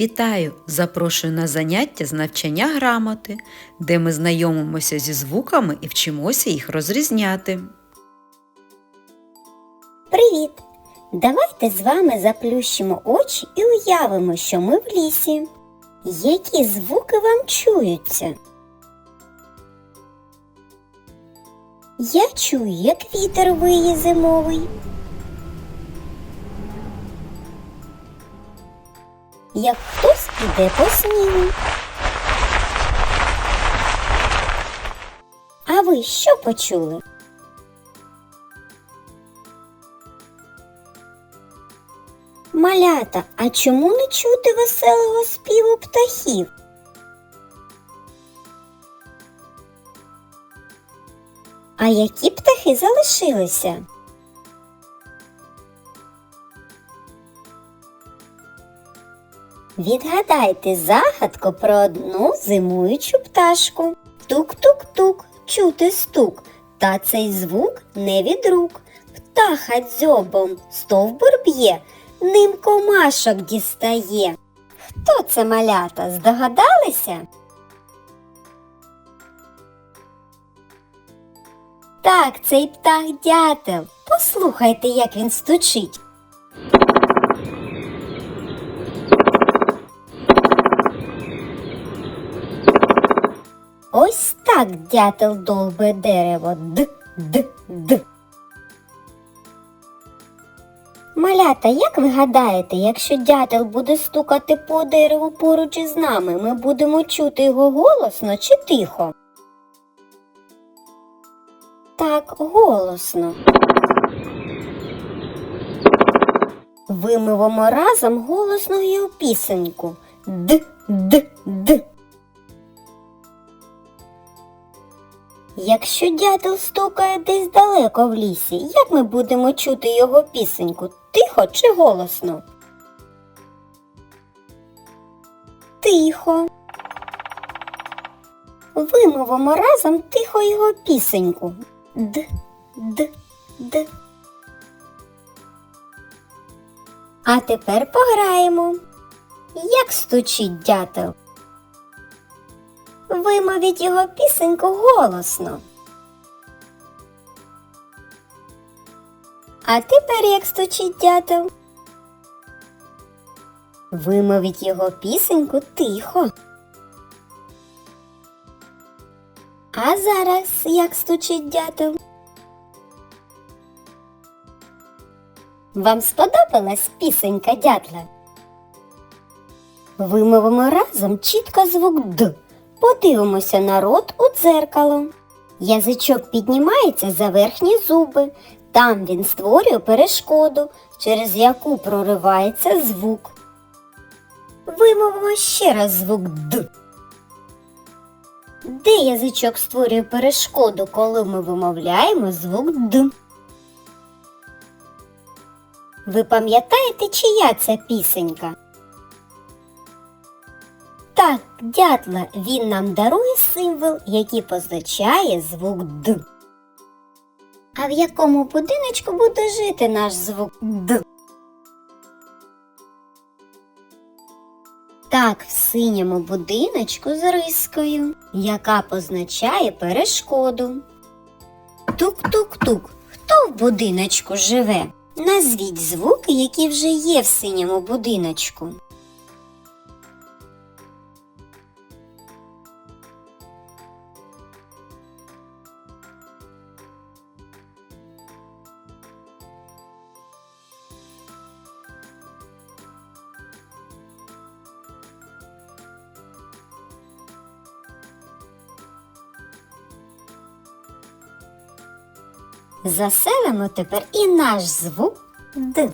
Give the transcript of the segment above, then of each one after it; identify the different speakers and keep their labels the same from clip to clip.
Speaker 1: Вітаю! Запрошую на заняття з навчання грамоти, де ми знайомимося зі звуками і вчимося їх розрізняти.
Speaker 2: Привіт! Давайте з вами заплющимо очі і уявимо, що ми в лісі. Які звуки вам чуються? Я чую, як вітер виє зимовий. Як хтось іде по снігу. А ви що почули? Малята, а чому не чути веселого співу птахів? А які птахи залишилися? Відгадайте загадку про одну зимуючу пташку. Тук-тук-тук, чути стук, та цей звук не від рук. Птаха дзьобом стовбур б'є, ним комашок дістає. Хто це малята? Здогадалися? Так, цей птах дятел. Послухайте, як він стучить. Так дятел долбе дерево. Д, д, д. Малята, як ви гадаєте, якщо дятел буде стукати по дереву поруч із нами, ми будемо чути його голосно чи тихо? Так, голосно. Вимовимо разом голосно його пісеньку. Д, Якщо дятел стукає десь далеко в лісі, як ми будемо чути його пісеньку? Тихо чи голосно? Тихо. Вимовимо разом тихо його пісеньку. Д, д, д. А тепер пограємо. Як стучить дятел? Вимовіть його пісеньку голосно. А тепер як стучить дятел? Вимовіть його пісеньку тихо. А зараз як стучить дятел? Вам сподобалась пісенька дятла? Вимовимо разом чітко звук Д. Подивимося на рот у дзеркало. Язичок піднімається за верхні зуби. Там він створює перешкоду, через яку проривається звук. Вимовимо ще раз звук Д. Де язичок створює перешкоду, коли ми вимовляємо звук Д? Ви пам'ятаєте, чия це пісенька? Так, дятла, він нам дарує символ, який позначає звук Д. А в якому будиночку буде жити наш звук Д? Так, в синьому будиночку з рискою, яка позначає перешкоду. Тук-тук-тук. Хто в будиночку живе? Назвіть звуки, які вже є в синьому будиночку. Заселимо тепер і наш звук Д.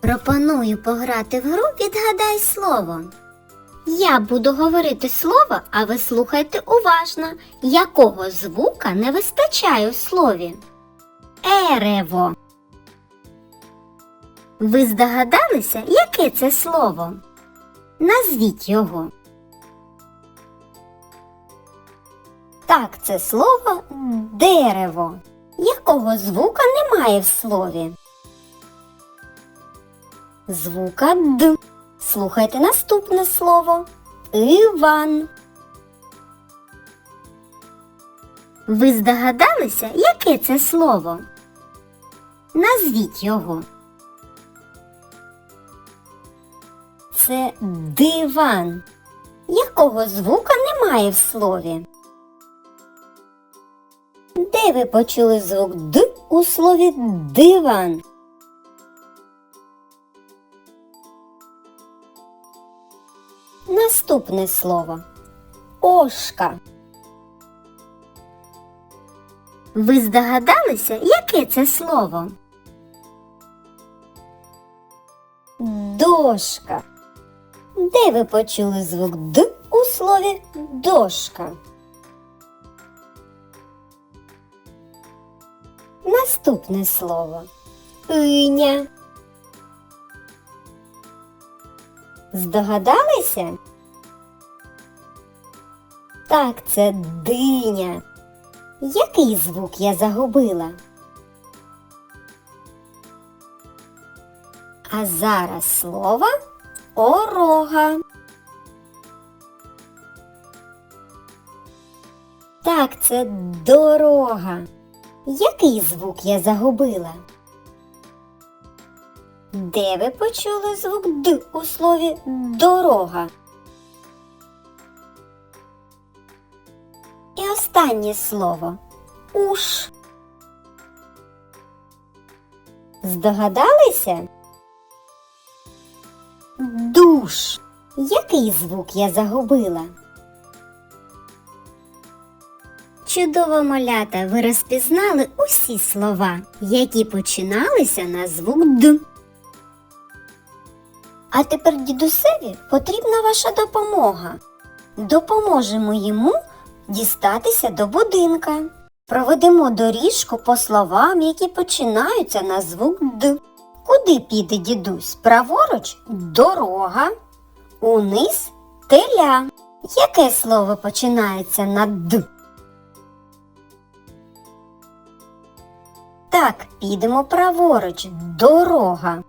Speaker 2: Пропоную пограти в гру Відгадай слово. Я буду говорити слово, а ви слухайте уважно, якого звука не вистачає у слові. Ерево. Ви здогадалися, яке це слово? Назвіть його. Так, це слово дерево, якого звука немає в слові. звука Д. Слухайте наступне слово. Іван. Ви здогадалися, яке це слово? Назвіть його. Це диван. Якого звука немає в слові? Де ви почули звук Д у слові диван? Наступне слово Ошка. Ви здогадалися, яке це слово? Дошка. Де ви почули звук Д у слові дошка? Наступне слово Иня. Здогадалися? Так, це диня. Який звук я загубила? А зараз слово орога. Так, це дорога. Який звук я загубила? Де ви почули звук Д у слові дорога? І останнє слово уш. Здогадалися? Душ. Який звук я загубила? Чудово малята, ви розпізнали усі слова, які починалися на звук Д. А тепер дідусеві потрібна ваша допомога. Допоможемо йому дістатися до будинка. Проведемо доріжку по словам, які починаються на звук Д. Куди піде дідусь? Праворуч дорога, униз теля. Яке слово починається на Д? Так, підемо праворуч дорога.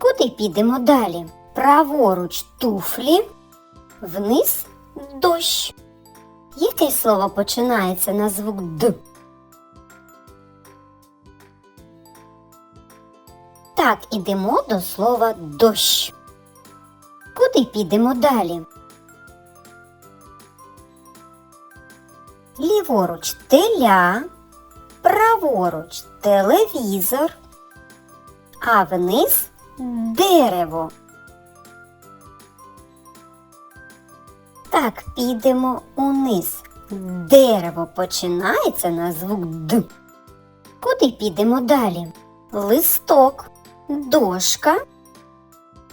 Speaker 2: Куди підемо далі? Праворуч туфлі, вниз дощ. Яке слово починається на звук Д? Так, ідемо до слова дощ. Куди підемо далі? Ліворуч теля, праворуч телевізор, а вниз дерево. Так, підемо униз. Дерево починається на звук Д. Куди підемо далі? Листок, дошка,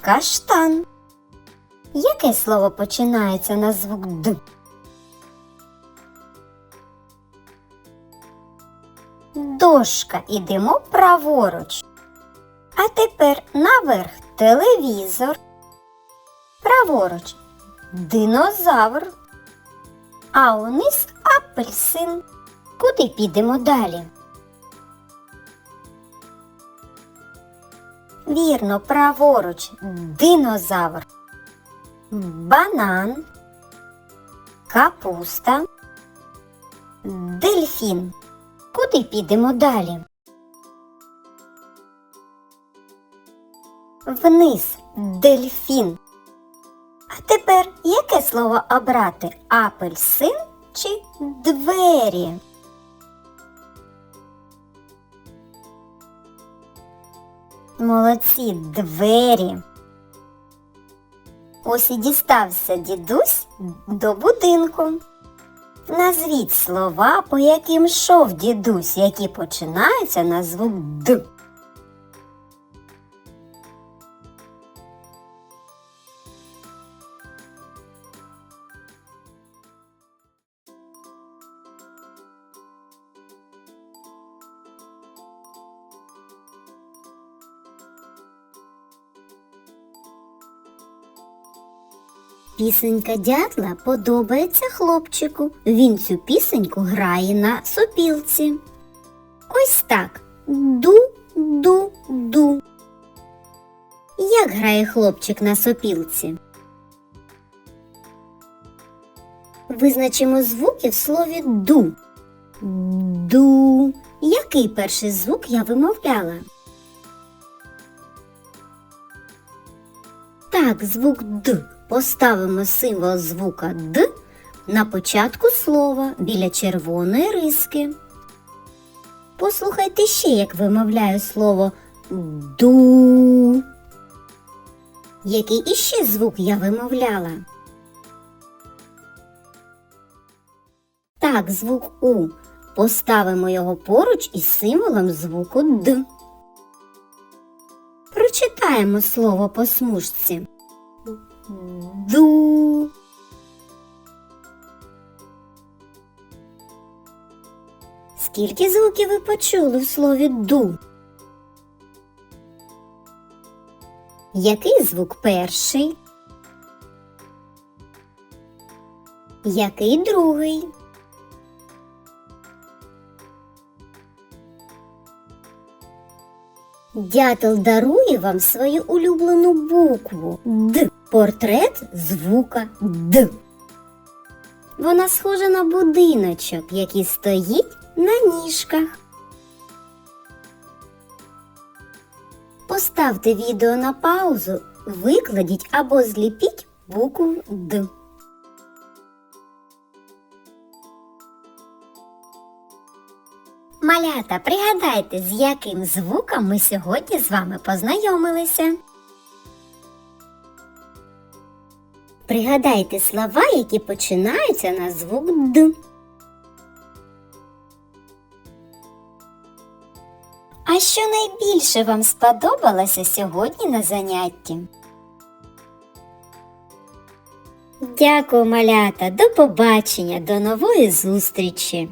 Speaker 2: каштан. Яке слово починається на звук Д? Дошка ідемо праворуч. А тепер наверх телевізор. Праворуч динозавр. А униз апельсин. Куди підемо далі? Вірно, праворуч динозавр. Банан. Капуста. Дельфін. Куди підемо далі? Вниз дельфін. А тепер яке слово обрати? Апельсин чи двері? Молодці двері. Ось і дістався дідусь до будинку. Назвіть слова, по яким шов дідусь, які починаються на звук Д. Пісенька дятла подобається хлопчику. Він цю пісеньку грає на сопілці. Ось так. Ду, ду, ду. Як грає хлопчик на сопілці? Визначимо звуки в слові ду. Ду. Який перший звук я вимовляла? Так, звук Д. Поставимо символ звука Д на початку слова біля червоної риски. Послухайте ще, як вимовляю слово ду. Який іще звук я вимовляла? Так, звук У. Поставимо його поруч із символом звуку Д. Прочитаємо слово по смужці. Ду. Скільки звуків ви почули в слові ду? Який звук перший? Який другий? Дятел дарує вам свою улюблену букву Д. Портрет звука Д. Вона схожа на будиночок, який стоїть на ніжках. Поставте відео на паузу, викладіть або зліпіть букву Д. Малята, пригадайте, з яким звуком ми сьогодні з вами познайомилися. Пригадайте слова, які починаються на звук Д. А що найбільше вам сподобалося сьогодні на занятті? Дякую, малята, до побачення, до нової зустрічі!